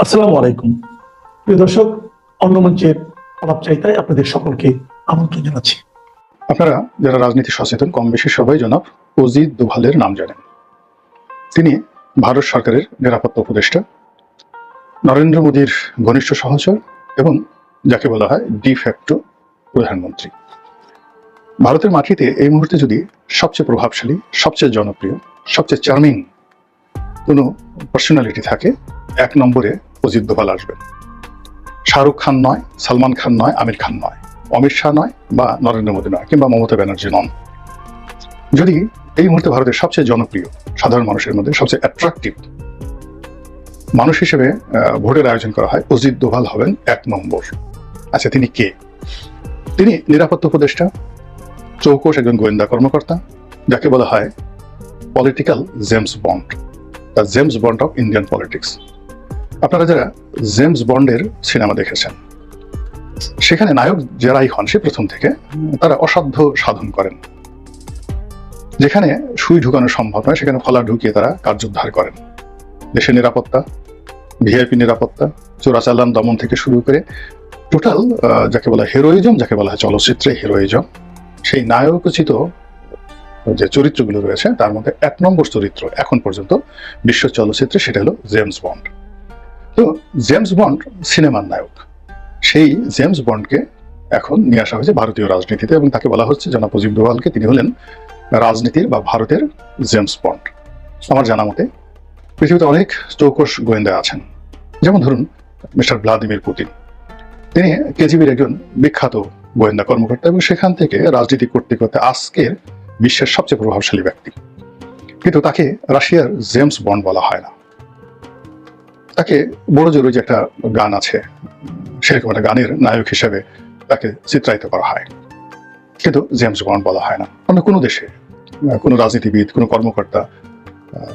আসসালামু আলাইকুম। প্রিয় দর্শক, অন্য মঞ্চের আলাপচারিতায় আপনাদের সকলকে আমন্ত্রণ জানাচ্ছি। আপনারা যারা রাজনীতি সচেতন কম বেশি সবাই জনাব অজিত দোভালের নাম জানেন। তিনি ভারত সরকারের নিরাপত্তা উপদেষ্টা, নরেন্দ্র মোদীর ঘনিষ্ঠ সহচর এবং যাকে বলা হয় ডিফ্যাক্টো প্রধানমন্ত্রী। ভারতের মাটিতে এই মুহূর্তে যদি সবচেয়ে প্রভাবশালী, সবচেয়ে জনপ্রিয়, সবচেয়ে চার্মিং কোনো পার্সোনালিটি থাকে, এক নম্বরে অজিত দোভাল আসবেন শাহরুখ খান নয়, সালমান খান নয়, আমির খান নয়। অমিত শাহ নয় বা নরেন্দ্র মোদী নয় কিংবা মমতা ব্যানার্জি নন। যদি এই মুহূর্তে ভারতের সবচেয়ে জনপ্রিয়, সাধারণ মানুষের মধ্যে সবচেয়ে অ্যাট্রাকটিভ মানুষ হিসেবে ভোটের আয়োজন করা হয়, অজিত দোভাল হবেন এক নম্বর। আচ্ছা তিনি কে? তিনি নিরাপত্তা উপদেষ্টা চৌকস একজন গোয়েন্দা কর্মকর্তা, যাকে বলা হয় political James Bond the James Bond of Indian politics. আপনারা যারা জেমস বন্ডের সিনেমা দেখেছেন, সেখানে নায়ক যারাই হন, সে প্রথম থেকে, তারা অসাধ্য সাধন করেন। যেখানে সুই ঢুকানো সম্ভব নয়, সেখানে ফলা ঢুকিয়ে তারা কার্যোদ্ধার করেন। দেশের নিরাপত্তা, ভিআইপি নিরাপত্তা, চোরাচালান দমন থেকে শুরু করে টোটাল যাকে বলা হেরোইজম যাকে বলা হয় চলচ্চিত্রে হেরোইজম সেই নায়কোচিত যে চরিত্রগুলো রয়েছে, তার মধ্যে এক নম্বর চরিত্র এখন পর্যন্ত বিশ্ব চলচ্চিত্রে সেটা হলো জেমস বন্ড। তো জেমস বন্ড সিনেমার নায়ক। সেই জেমস বন্ডকে এখন নিয়ে আসা হয়েছে ভারতীয় রাজনীতিতে এবং তাকে বলা হচ্ছে জনাব অজিত দোভালকে। তিনি হলেন রাজনীতির বা ভারতের জেমস বন্ড। আমার জানা মতে পৃথিবীতে অনেক চৌকস গোয়েন্দা আছেন। যেমন ধরুন মিস্টার ভ্লাদিমির পুতিন। তিনি কেজিবির একজন বিখ্যাত গোয়েন্দা কর্মকর্তা এবং সেখান থেকে রাজনীতি করতে করতে আজকের বিশ্বের সবচেয়ে প্রভাবশালী ব্যক্তি। কিন্তু তাকে রাশিয়ার জেমস বন্ড বলা হয় না। তাকে বড় জোরে যে একটা গান আছে সেরকম একটা গানের নায়ক হিসেবে তাকে চিত্রায়িত করা হয়। কিন্তু জেমস বন্ড বলা হয় না। অন্য কোনো দেশে, কোনো রাজনীতিবিদ, কোনো কর্মকর্তা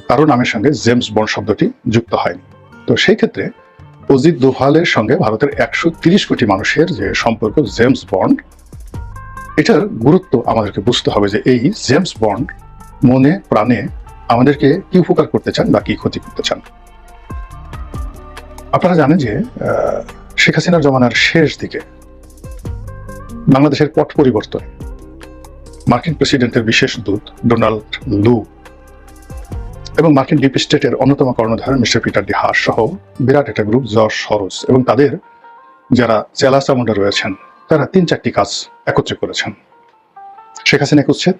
কারও নামের সঙ্গে জেমস বন্ড শব্দটি যুক্ত হয়নি। তো সেই ক্ষেত্রে অজিত দোভালের সঙ্গে ভারতের একশো কোটি মানুষের যে সম্পর্ক জেমস বন্ড এটার গুরুত্ব আমাদেরকে বুঝতে হবে যে এই জেমস বন্ড মনে, প্রাণে আমাদেরকে কি উপকার করতে চান বা কি ক্ষতি করতে চান। আপনারা জানেন যে শেখ হাসিনার জমানার শেষ দিকে বাংলাদেশের পট পরিবর্তন, মার্কিন প্রেসিডেন্টের বিশেষ দূত ডোনাল্ড লু এবং মার্কিন ডিপ স্টেটের অন্যতম কর্ণধার মিস্টার পিটার ডি হাস সহ বিরাট একটা গ্রুপ, জর্জ সরোজ এবং তাদের যারা চেলা চামুন্ডা রয়েছেন তারা তিন চারটি কাজ একত্রে করেছেন। শেখ হাসিনাকে উচ্ছেদ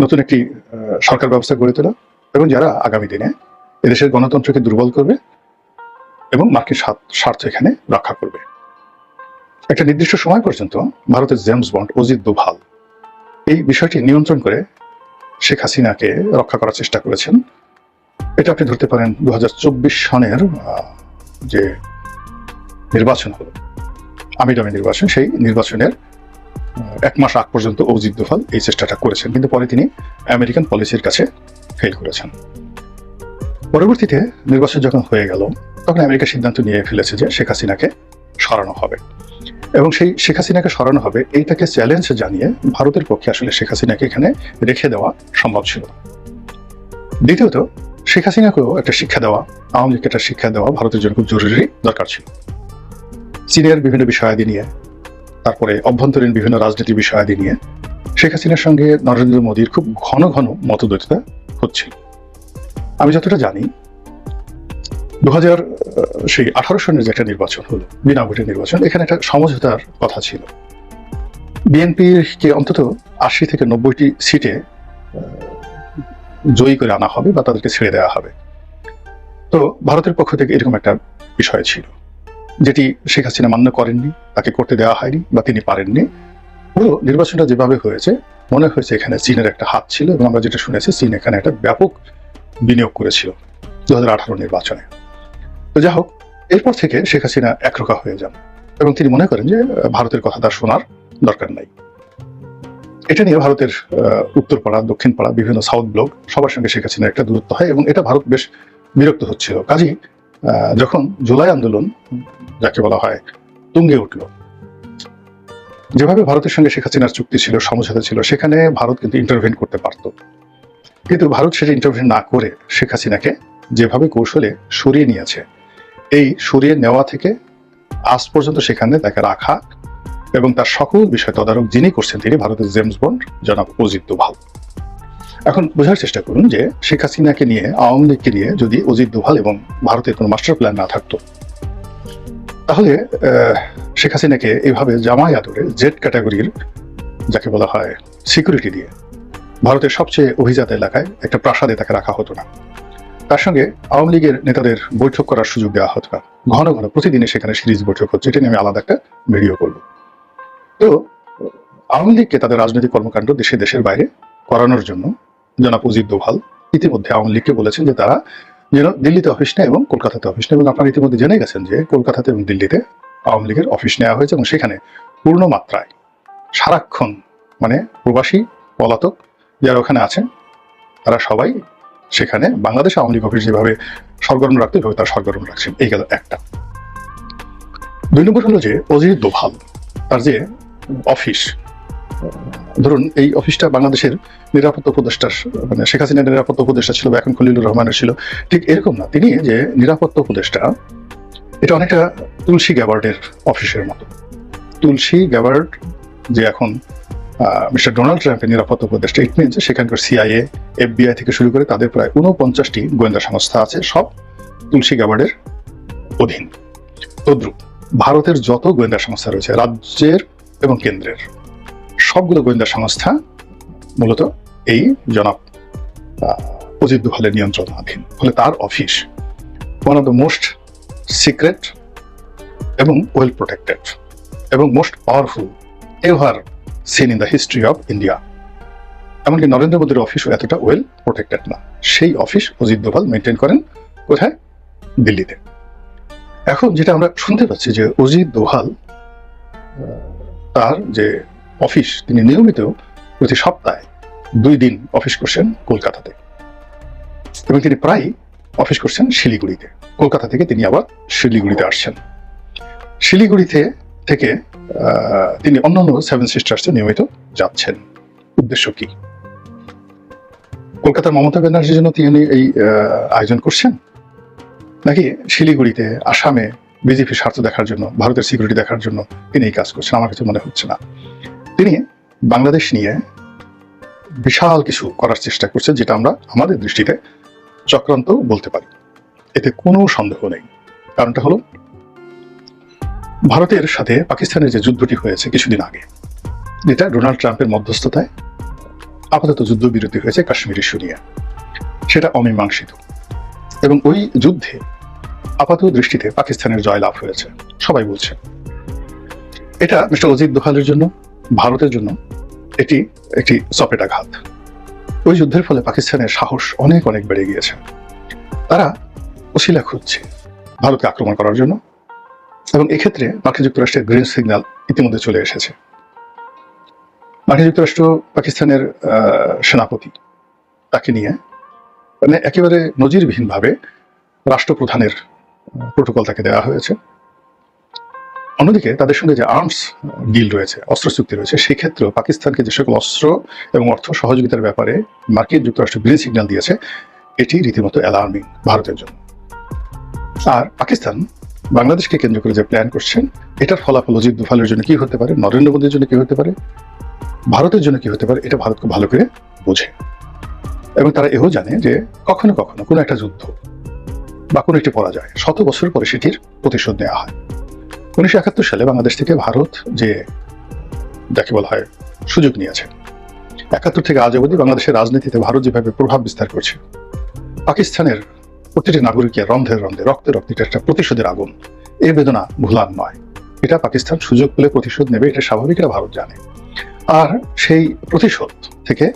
নতুন একটি সরকার ব্যবস্থা গড়ে তোলা এবং যারা আগামী দিনে এদেশের গণতন্ত্রকে দুর্বল করবে এবং মার্কিন স্বার্থ- এখানে রক্ষা করবে। একটা নির্দিষ্ট সময় পর্যন্ত ভারতের জেমস বন্ড অজিত দোভাল এই বিষয়টি নিয়ন্ত্রণ করে শেখ হাসিনাকে রক্ষা করার চেষ্টা করেছেন। এটা আপনি ধরতে পারেন দু হাজার চব্বিশ সনের যে নির্বাচন হলো। আমিডামি নির্বাচন, সেই নির্বাচনের এক মাস আগ পর্যন্ত অজিত দোভাল এই চেষ্টাটা করেছেন। কিন্তু পরে তিনি আমেরিকান পলিসির কাছে ফেল করেছেন। পরবর্তীতে নির্বাচন যখন হয়ে গেল, তখন আমেরিকা সিদ্ধান্ত নিয়ে ফেলেছে যে শেখ হাসিনাকে সরানো হবে। এবং সেই শেখ হাসিনাকে সরানো হবে, এইটাকে চ্যালেঞ্জ জানিয়ে ভারতের পক্ষে আসলে শেখ হাসিনাকে এখানে রেখে দেওয়া সম্ভব ছিল দ্বিতীয়ত, শেখ হাসিনাকেও একটা শিক্ষা দেওয়া, আওয়ামী লীগকে একটা শিক্ষা দেওয়া ভারতের জন্য খুব জরুরি দরকার ছিল। চীনের বিভিন্ন বিষয়াদি নিয়ে, তারপরে অভ্যন্তরীণ বিভিন্ন রাজনীতি বিষয়াদি নিয়ে, শেখ হাসিনার সঙ্গে নরেন্দ্র মোদীর খুব ঘন ঘন মতদ্বৈততা হচ্ছিল। আমি যতটা জানি দু হাজার সেই আঠারো সনের যে একটা নির্বাচন হলো বিনা ভোটের নির্বাচন, এখানে একটা সমঝোতার কথা ছিল। বিএনপিকে অন্তত আশি থেকে নব্বইটি সিটে জয়ী করে আনা হবে বা তাদেরকে ছেড়ে দেওয়া হবে। তো ভারতের পক্ষ থেকে এরকম একটা বিষয় ছিল। যেটি শেখ হাসিনা মান্য করেননি তাকে করতে দেওয়া হয়নি বা তিনি পারেননি পুরো নির্বাচনটা যেভাবে হয়েছে মনে হয়েছে এখানে চীনের একটা হাত ছিল এবং আমরা যেটা শুনেছি চীন এখানে একটা ব্যাপক বিনিয়োগ করেছিল দু হাজার আঠারো নির্বাচনে। তো যা হোক এরপর থেকে শেখ হাসিনা একরোখা হয়ে যান এবং তিনি মনে করেন যে ভারতের কথা তার শোনার দরকার নাই। এটা নিয়ে ভারতের আহ, উত্তরপাড়া দক্ষিণ পাড়া বিভিন্ন সাউথ ব্লক সবার সঙ্গে শেখ হাসিনার একটা দূরত্ব হয় এবং এটা ভারত বেশ বিরক্ত হচ্ছিল। কাজী আহ, যখন জুলাই আন্দোলন, যাকে বলা হয় তুঙ্গে উঠল, যেভাবে ভারতের সঙ্গে শেখ হাসিনার চুক্তি ছিল, সমঝোতা ছিল, সেখানে ভারত কিন্তু ইন্টারভেন করতে পারত। কিন্তু ভারত সেটা ইন্টারভেন না করে শেখ হাসিনাকে যেভাবে কৌশলে সরিয়ে নিয়েছে, এই সরিয়ে নেওয়া থেকে আজ পর্যন্ত সেখানে তাকে রাখা এবং তার সকল বিষয় তদারক যিনি করছেন তিনি ভারতের জেমস বন্ড জনাব অজিত দোভাল। এখন বোঝার চেষ্টা করুন যে শেখ হাসিনাকে নিয়ে, আওয়ামী লীগকে নিয়ে যদি অজিত দোভাল এবং ভারতের কোনো মাস্টার প্ল্যান না থাকতো, তাহলে শেখ হাসিনাকে এইভাবে জামাই আদরে জেড ক্যাটাগরির যাকে বলা হয় সিকিউরিটি দিয়ে ভারতের সবচেয়ে অভিজাত এলাকায় একটা প্রাসাদে তাকে রাখা হতো না। তার সঙ্গে আওয়ামী লীগের নেতাদের বৈঠক করার সুযোগ দেওয়া হতো না। ঘন ঘন প্রতিদিনে সেখানে সিরিজ বৈঠক হচ্ছে, এটা নিয়ে আমি আলাদা একটা ভিডিও করব। তো, আওয়ামী লীগকে তাদের রাজনৈতিক কর্মকাণ্ড দেশে দেশের বাইরে করানোর জন্য জনাব অজিত দোভাল ইতিমধ্যে আওয়ামী লীগকে বলেছেন যে তারা যেন দিল্লিতে অফিস নেয় এবং কলকাতাতে অফিস নেয়। এবং আপনারা ইতিমধ্যে জেনে গেছেন যে কলকাতাতে এবং দিল্লিতে আওয়ামী লীগের অফিস নেওয়া হয়েছে এবং সেখানে পূর্ণ মাত্রায় সারাক্ষণ মানে প্রবাসী পলাতক যারা ওখানে আছেন, তারা সবাই সেখানে বাংলাদেশ আওয়ামী লীগ অফিস যেভাবে সরগরম রাখতে হবে তারা সরগরম রাখছেন। এই গেল একটা। দুই নম্বর হলো যে অজিত দোভাল, তার যে অফিস ধরুন, এই অফিসটা বাংলাদেশের নিরাপত্তা উপদেষ্টার মানে শেখ হাসিনার নিরাপত্তা উপদেষ্টা ছিল এখন খলিলুর রহমানের ছিল। ঠিক এরকম না। তিনি যে নিরাপত্তা উপদেষ্টা, এটা অনেকটা তুলসী গ্যাবার্ডের অফিসের মতো। তুলসী গ্যাবার্ড যে এখন মিস্টার ডোনাল্ড ট্রাম্পের নিরাপত্তা উপদেষ্টা, ইট মিনস সেখানকার সিআইএ, এফবিআই থেকে শুরু করে তাদের প্রায় উনপঞ্চাশটি গোয়েন্দা সংস্থা আছে, সব তুলসী গ্যাবার্ডের অধীন। তদ্রুপ, ভারতের যত গোয়েন্দা সংস্থা রয়েছে, রাজ্যের এবং কেন্দ্রের। সবগুলো গোয়েন্দা সংস্থা, মূলত এই জনাব অজিত দোভালের নিয়ন্ত্রণাধীন। ফলে তার office one of the most secret এবং ওয়েল প্রোটেক্টেড এবং most powerful ever seen in the history of India এমনকি নরেন্দ্র মোদীর অফিসও এতটা ওয়েল প্রোটেক্টেড না। সেই অফিস অজিত দোভাল মেনটেন করেন কোথায়? দিল্লিতে। এখন যেটা আমরা শুনতে পাচ্ছি যে অজিত দোভাল তার যে অফিস তিনি নিয়মিত প্রতি সপ্তাহে দুই দিন অফিস করছেন কলকাতাতে। এবং তিনি প্রায় অফিস করছেন শিলিগুড়িতে। কলকাতা থেকে তিনি আবার শিলিগুড়িতে আসছেন। শিলিগুড়িতে থেকে তিনি অন্যান্য সেভেন সিস্টার্সে নিয়মিত যাচ্ছেন। উদ্দেশ্য কি? কলকাতার মমতা ব্যানার্জির জন্য তিনি এই আয়োজন করছেন? নাকি শিলিগুড়িতে, আসামে বিজেপি স্বার্থ দেখার জন্য, ভারতের সিকিউরিটি দেখার জন্য তিনি এই কাজ করছেন? আমার কাছে মনে হচ্ছে না। তিনি বাংলাদেশ নিয়ে বিশাল কিছু করার চেষ্টা করছে, যেটা আমরা আমাদের দৃষ্টিতে চক্রান্ত বলতে পারি। এতে কোনো সন্দেহ নেই। কারণটা হলো, ভারতের সাথে পাকিস্তানের যে যুদ্ধটি হয়েছে কিছুদিন আগে, যেটা ডোনাল্ড ট্রাম্পের মধ্যস্থতায় আপাতত যুদ্ধবিরতি হয়েছে কাশ্মীর ইস্যু নিয়ে, সেটা অমীমাংসিত। এবং ওই যুদ্ধে আপাত দৃষ্টিতে পাকিস্তানের জয়লাভ হয়েছে, সবাই বলছে। এটা মিস্টার অজিত দোহালের জন্য ভারতের জন্য এটি একটি চপেটাঘাত ওই যুদ্ধের ফলে পাকিস্তানের সাহস অনেক অনেক বেড়ে গিয়েছে। তারা ওসিলা খুঁজছে ভারতকে আক্রমণ করার জন্য এবং এক্ষেত্রে মার্কিন যুক্তরাষ্ট্রের গ্রিন সিগন্যাল ইতিমধ্যে চলে এসেছে। মার্কিন যুক্তরাষ্ট্র পাকিস্তানের সেনাপতি, তাকে নিয়ে মানে একেবারে নজিরবিহীনভাবে রাষ্ট্রপ্রধানের প্রোটোকল তাকে দেওয়া হয়েছে। অন্যদিকে তাদের সঙ্গে যে আর্মস ডিল রয়েছে অস্ত্র চুক্তি রয়েছে সেই ক্ষেত্রেও পাকিস্তানকে যে সকল অস্ত্র এবং অর্থ সহযোগিতার ব্যাপারে মার্কিন যুক্তরাষ্ট্র গ্রিন সিগন্যাল দিয়েছে, এটি রীতিমতো অ্যালার্মিং ভারতের জন্য। আর পাকিস্তান বাংলাদেশকে কেন্দ্র করে যে প্ল্যান করছেন এটার ফলাফল অজিত দুফালের জন্য কি হতে পারে, নরেন্দ্র মোদীর জন্য কি হতে পারে, ভারতের জন্য কি হতে পারে, এটা ভারত খুব ভালো করে বোঝে। এবং তারা এও জানে যে কখনো কখনো কোনো একটা যুদ্ধ বা কোনো একটি পরাজয় শত বছর পরে সেটির প্রতিশোধ নেওয়া হয়। উনিশশো একাত্তর সালে বাংলাদেশ থেকে ভারত যে, যাকে বলা হয়, সুযোগ নিয়েছে। একাত্তর থেকে আজ অবধি বাংলাদেশের রাজনীতিতে ভারত যেভাবে প্রভাব বিস্তার করছে, পাকিস্তানের প্রতিটি নাগরিকের রন্ধে রন্ধে, রক্তে রক্তে এটা একটা প্রতিশোধের আগুন। এই বেদনা ভুলার নয়। এটা পাকিস্তান সুযোগ পেলে প্রতিশোধ নেবে, এটা স্বাভাবিক ভারত জানে। আর সেই প্রতিশোধ থেকে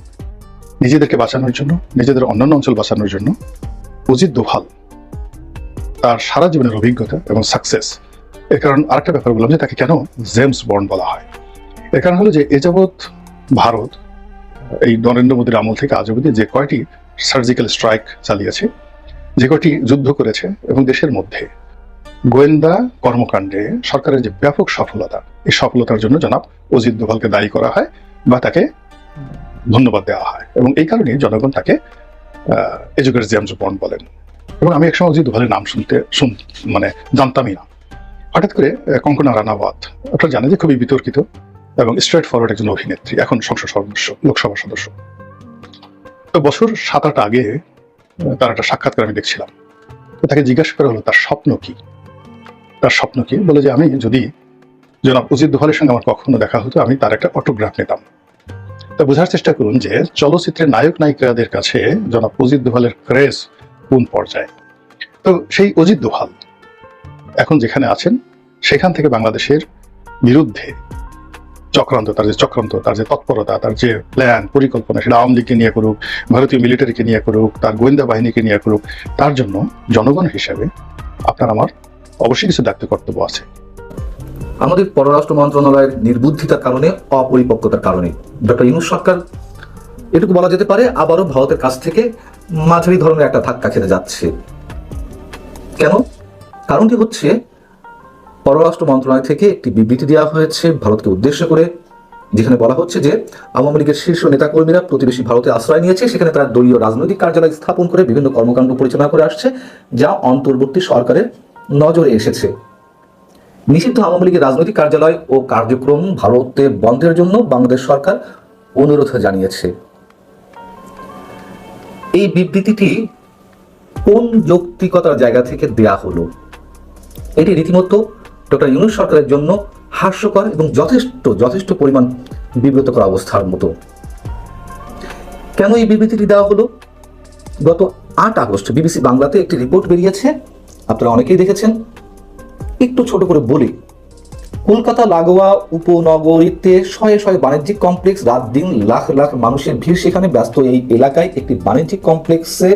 নিজেদেরকে বাঁচানোর জন্য, নিজেদের অন্যান্য অঞ্চল বাঁচানোর জন্য, অজিত দোভাল, তার সারা জীবনের অভিজ্ঞতা এবং সাকসেস এর কারণ আরেকটা ব্যাপার বললাম যে তাকে কেন জেমস বন্ড বলা হয়। এর কারণ হলো যে এ যাবৎ ভারত, এই নরেন্দ্র মোদীর আমল থেকে আজ অবধি যে কয়টি সার্জিক্যাল স্ট্রাইক চালিয়েছে, যে কয়টি যুদ্ধ করেছে এবং দেশের মধ্যে গোয়েন্দা কর্মকাণ্ডে সরকারের যে ব্যাপক সফলতা, এই সফলতার জন্য জনাব অজিত দোভালকে দায়ী করা হয় বা তাকে ধন্যবাদ দেওয়া হয় এবং এই কারণে জনগণ তাকে এজুকেট জেমস বন্ড বলেন। এবং আমি একসময় অজিত দোভালের নাম শুনতে শুন মানে জানতামই না। হঠাৎ করে কঙ্কনা রানাওয়াত, আপনারা জানেন যে খুবই বিতর্কিত এবং স্ট্রেট ফরওয়ার্ড একজন অভিনেত্রী, এখন সংসদ সদস্য, লোকসভা সদস্য। তো বছর সাত আট আগে তার একটা সাক্ষাৎকার আমি দেখছিলাম। তো তাকে জিজ্ঞাসা করা হলো, তার স্বপ্ন কি? তার স্বপ্ন কি? বলে যে, আমি যদি জনাব অজিত দোভালের সঙ্গে আমার কখনো দেখা হতো, আমি তার একটা অটোগ্রাফ নিতাম। তা বোঝার চেষ্টা করুন যে, চলচ্চিত্রের নায়ক নায়িকাদের কাছে জনাব অজিত দোভালের ক্রেজ কোন পর্যায়ে? তো সেই অজিত দোভাল এখন যেখানে আছেন, সেখান থেকে বাংলাদেশের বিরুদ্ধে চক্রান্ত, তার যে চক্রান্ত, তার যে তৎপরতা, তার যে প্ল্যান পরিকল্পনা, সেটা আওয়ামী লীগকে নিয়ে করুক, ভারতীয় মিলিটারিকে নিয়ে করুক, তার গোয়েন্দা বাহিনীকে নিয়ে করুক, তার জন্য জনগণ হিসাবে আপনার আমার অবশ্যই কিছু দায়িত্ব কর্তব্য আছে। আমাদের পররাষ্ট্র মন্ত্রণালয়ের নির্বুদ্ধিতার কারণে, অপরিপক্কতার কারণে, ডক্টর ইউনুস সরকার এটুকু বলা যেতে পারে, আবারও ভারতের কাছ থেকে মাঝারি ধরনের একটা ধাক্কা খেতে যাচ্ছে। কেন? কারণটি হচ্ছে, পররাষ্ট্র মন্ত্রণালয় থেকে একটি বিবৃতি দেওয়া হয়েছে ভারতকে উদ্দেশ্য করে, যেখানে বলা হচ্ছে যে, আওয়ামী লীগের শীর্ষ নেতাকর্মীরা প্রতিবেশী ভারতে আশ্রয় নিয়েছে। সেখানে তারা দলীয় রাজনৈতিক কার্যালয় স্থাপন করে বিভিন্ন কর্মকাণ্ড পরিচালনা করে আসছে, যা অন্তর্বর্তী সরকারের নজরে এসেছে। নিষিদ্ধ আওয়ামী লীগের রাজনৈতিক কার্যালয় ও কার্যক্রম ভারতে বন্ধের জন্য বাংলাদেশ সরকার অনুরোধ জানিয়েছে। এই বিবৃতিটি কোন যৌক্তিকতার জায়গা থেকে দেয়া হলো? এটি রীতিমতো ডক্টর ইউনুস সরকারের জন্য হাস্যকর এবং যথেষ্ট যথেষ্ট পরিমাণ বিব্রতকর অবস্থার মতো। কেন এই বিবৃতিটি দেওয়া হলো? গত আট আগস্ট বিবিসি বাংলাতে একটি রিপোর্ট বেরিয়েছে, আপনারা অনেকেই দেখেছেন। একটু ছোট করে বলি, কলকাতা, লাগোয়া উপনগরীতে শয়ে শয়ে বাণিজ্যিক কমপ্লেক্স, রাত দিন লাখ লাখ মানুষের ভিড় সেখানে ব্যস্ত এই এলাকায় একটি বাণিজ্যিক কমপ্লেক্সে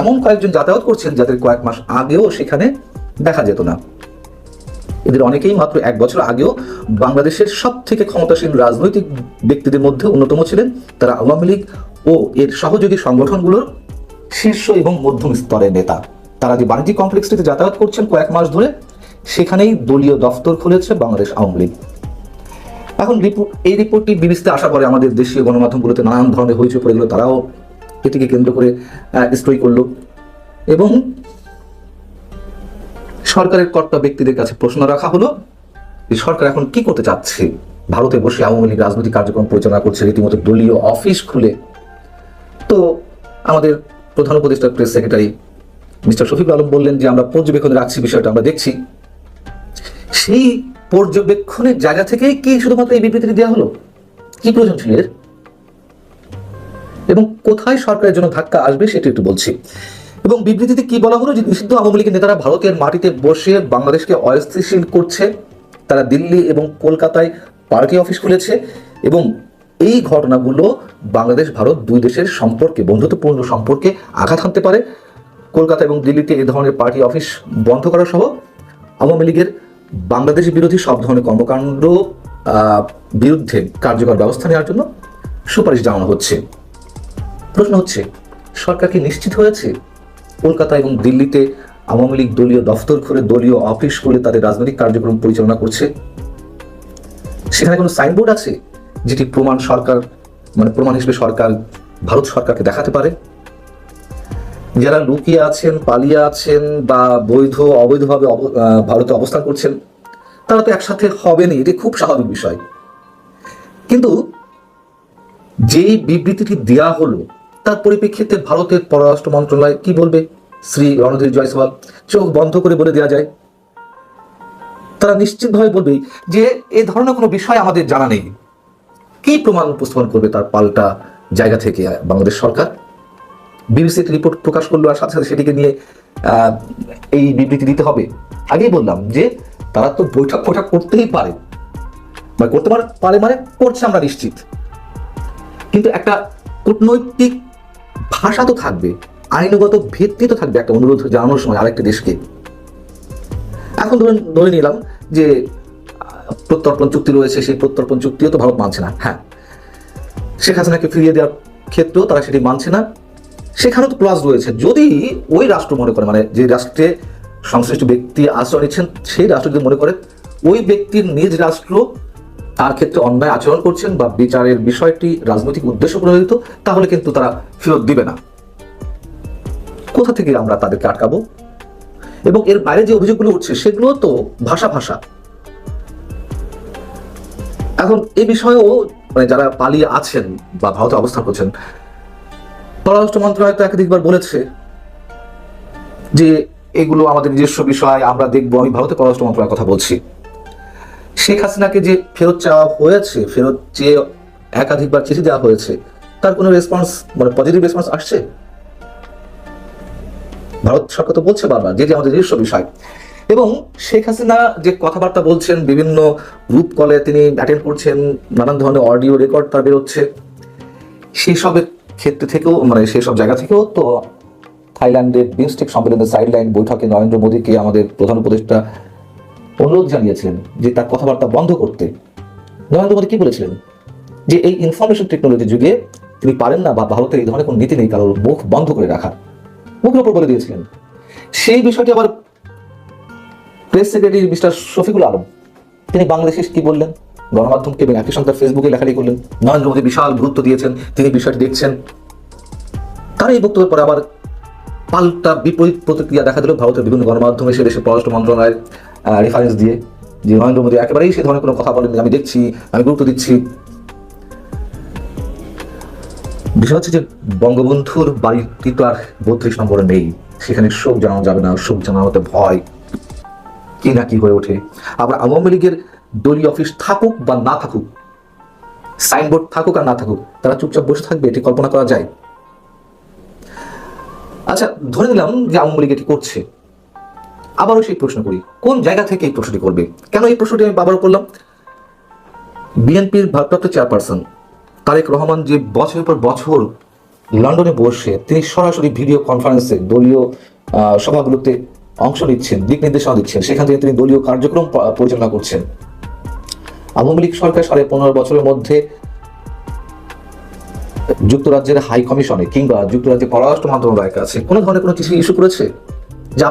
এমন কয়েকজন যাতায়াত করছেন যাদের কয়েক মাস আগেও সেখানে দেখা যেত না। এদের অনেকেই মাত্র এক বছর আগেও বাংলাদেশের সব থেকে ক্ষমতাসীন রাজনৈতিক ব্যক্তিদের মধ্যে অন্যতম ছিলেন। তারা আওয়ামী লীগ ও এর সহযোগী সংগঠনগুলোর শীর্ষ এবং মধ্যম স্তরের নেতা। তারা যে বাণিজ্যিক কমপ্লেক্সটিতে যাতায়াত করছেন কয়েক মাস ধরে, সেখানেই দলীয় দফতর খুলেছে বাংলাদেশ আওয়ামী লীগ। এখন রিপোর্ট এই রিপোর্টটি বিবিসিতে আসার পরে আমাদের দেশীয় গণমাধ্যমগুলোতে নানান ধরনের হইচই পড়ে গেলো। তারাও এটিকে কেন্দ্র করে স্টোরি করল। এবং সরকারের কর্তা ব্যক্তিদের কাছে প্রশ্ন রাখা হলো যে সরকার এখন কি করতে চাচ্ছে? ভারতে বসে আওয়ামী লীগ রাজনৈতিক কার্যক্রম পরিচালনা করছে, রীতিমতো দলীয় অফিস খুলে। তো আমাদের প্রধান উপদেষ্টা press secretary mister Shafiq Alam বললেন যে, আমরা পর্যবেক্ষণে রাখছি বিষয়টা, আমরা দেখছি। সেই পর্যবেক্ষণের জায়গা থেকেই কি শুধুমাত্র এই বিবৃতিটি দেওয়া হলো? কি প্রয়োজন ছিল এবং কোথায় সরকারের জন্য ধাক্কা আসবে সেটা একটু বলছি। এবং বিবৃতিতে কি বলা হলো যে নিষিদ্ধ আওয়ামী লীগের নেতারা ভারতের মাটিতে বসে বাংলাদেশকে অস্থিতিশীল করছে, তারা দিল্লি এবং কলকাতায় পার্টি অফিস খুলেছে এবং এই ঘটনাগুলো বাংলাদেশ, ভারত দুই দেশের সম্পর্কে, বন্ধুত্বপূর্ণ সম্পর্কে আঘাত হানতে পারে। কলকাতা এবং দিল্লিতে এই ধরনের পার্টি অফিস বন্ধ করা সহ আওয়ামী লীগের বাংলাদেশ বিরোধী সব ধরনের কর্মকাণ্ড বিরুদ্ধে কার্যকর ব্যবস্থা নেওয়ার জন্য সুপারিশ জানানো হচ্ছে। প্রশ্ন হচ্ছে, সরকার কি নিশ্চিত হয়েছে? কলকাতা এবং দিল্লিতে আওয়ামী লীগ দলীয় দফতর খুলে দলীয় অফিস খুলে তাদের রাজনৈতিক কার্যক্রম পরিচালনা করছে। সেখানে কোনো সাইনবোর্ড আছে যেটি প্রমাণ সরকার মানে প্রমাণ হিসেবে সরকার, ভারত সরকারকে দেখাতে পারে? যারা লুকিয়ে আছেন, পালিয়ে আছেন বা বৈধ, অবৈধভাবে অব- ভারতে অবস্থান করছেন, তারা তো একসাথে হবেনি এটি খুব স্বাভাবিক বিষয়। কিন্তু যেই বিবৃতিটি দেয়া হলো তার পরিপ্রেক্ষিতে ভারতের পররাষ্ট্র মন্ত্রণালয় কি বলবে? শ্রী রণধীর জয়সওয়াল, চোখ বন্ধ করে বলে দেওয়া যায়। তারা নিশ্চিতভাবে বলবে যে এ ধরনের কোনো বিষয় আমাদের জানা নেই। কি প্রমাণ উপস্থাপন করবে তার পাল্টা জায়গা থেকে বাংলাদেশ সরকার? বিবিসি রিপোর্ট প্রকাশ করল আর সাথে সাথে সেটিকে নিয়ে এই বিবৃতি দিতে হবে। আগেই বললাম যে তারা তো বৈঠক বৈঠক করতেই পারে। বা করতে পারে মানে করছে আমরা নিশ্চিত। কিন্তু একটা কূটনৈতিক ভাষা তো থাকবে, আইনগত ভিত্তি তো থাকবে, একটা অনুরোধ জানানোর সময় আরেকটা দেশকে। এখন ধরে ধরে নিলাম যে প্রত্যর্পণ চুক্তি রয়েছে, সেই প্রত্যর্পণ চুক্তিও তো ভারত মানছে না হ্যাঁ। শেখ হাসিনাকে ফিরিয়ে দেওয়ার ক্ষেত্রেও তারা সেটি মানছে না। সেখানেও তো ক্লাস রয়েছে। যদি ওই রাষ্ট্র মনে করে মানে যে রাষ্ট্রে সংশ্লিষ্ট ব্যক্তি আশ্রয় নিচ্ছেন, সেই রাষ্ট্র যদি মনে করে, ওই ব্যক্তির নিজ রাষ্ট্র তার ক্ষেত্রে অন্যায় আচরণ করছেন বা বিচারের বিষয়টি রাজনৈতিক উদ্দেশ্য প্রণোদিত, তাহলে কিন্তু তারা ফেরত দিবে না। কোথা থেকে আমরা তাদেরকে আটকাবো? এবং এর বাইরে যে অভিযোগগুলো উঠছে, সেগুলো তো ভাষা ভাষা। এখন এ বিষয়েও মানে যারা পালিয়ে আছেন বা ভারতে অবস্থান করছেন, পররাষ্ট্র মন্ত্রণালয় তো একাধিকবার বলেছে যে এগুলো আমাদের নিজস্ব বিষয়, আমরা দেখব, আমি ভারতের পররাষ্ট্র মন্ত্রণালয়ের কথা বলছি। শেখ হাসিনাকে যে ফেরত চাওয়া হয়েছে, ফেরত চেয়ে একাধিকবার চিঠি দেওয়া হয়েছে, তার কোনো রেসপন্স মানে পজিটিভ রেসপন্স আসছে? ভারত সরকার তো বলছে বারবার যে যে আমাদের নিজস্ব বিষয়। এবং শেখ হাসিনা যে কথাবার্তা বলছেন, বিভিন্ন গ্রুপ কলে তিনি অ্যাটেন্ড করছেন, নানান ধরনের অডিও রেকর্ড তার বেরোচ্ছে সেই সবের ক্ষেত্রে থেকেও মানে সেই সব জায়গা থেকেও তো থাইল্যান্ডের বিমস্টেক সম্মেলনের সাইডলাইন বৈঠকে নরেন্দ্র মোদীকে আমাদের প্রধান উপদেষ্টা অনুরোধ জানিয়েছিলেন যে তার কথাবার্তা বন্ধ করতে। নরেন্দ্র মোদী কি বলেছিলেন? যে এই ইনফরমেশন টেকনোলজি যুগে তিনি পারেন না বা ভারতের এই ধরনের কোনো নীতি নেই কারোর মুখ বন্ধ করে রাখার মুখের উপর বলে দিয়েছিলেন। সেই বিষয়টি আবার press secretary mister Shafiqul Alam, তিনি বাংলাদেশে কি বললেন? গণমাধ্যমকে এবং একই সঙ্গে ফেসবুকে লেখালেখি করলেন। নরেন্দ্র মোদী বিশাল গুরুত্ব দিয়েছেন, তিনি বিষয়টি দেখছেন। তার এই বক্তব্যের পরে আবার পাল্টা বিপরীত প্রতিক্রিয়া দেখা দিল ভারতের বিভিন্ন গণমাধ্যমে সে দেশের পররাষ্ট্র মন্ত্রণালয়ের রেফারেন্স দিয়ে, যে নরেন্দ্র মোদী একেবারেই সে ধরনের কোনো কথা বলেননি, আমি দেখছি, আমি গুরুত্ব দিচ্ছি। বিষয় হচ্ছে যে বঙ্গবন্ধুর বাড়িটি তো আর বত্রিশ নম্বরে নেই। সেখানে শোক জানানো যাবে না, শোক জানানোতে ভয়। কি না কি হয়ে ওঠে? আবার আওয়ামী লীগের দলীয় অফিস থাকুক বা না থাকুক, সাইনবোর্ড থাকুক আর না থাকুক, তারা চুপচাপ বসে থাকবে, এটি কল্পনা করা যায়। আচ্ছা ধরে নিলাম যে আওয়ামী লীগ এটি করছে। আবারও সেই প্রশ্ন করি, কোন জায়গা থেকে এই প্রশ্নটি করবে? কেন এই প্রশ্নটি আমি আবারও করলাম? বিএনপির ভারপ্রাপ্ত চেয়ারপারসন তারেক রহমান যে বছরের পর বছর লন্ডনে বসে, তিনি সরাসরি ভিডিও কনফারেন্সে দলীয় সভাগুলোতে অংশ নিচ্ছেন, দিক নির্দেশনা দিচ্ছেন। সেখান থেকে তিনি দলীয় কার্যক্রম পরিচালনা করছেন। আওয়ামী লীগ সরকার সাড়ে পনেরো বছরের মধ্যে যুক্তরাজ্যের হাই কমিশনে কিংবা যুক্তরাজ্যের পররাষ্ট্র মন্ত্রণালয়ের কাছে কোনো ধরনের কোনো কিছু ইস্যু করেছে? যে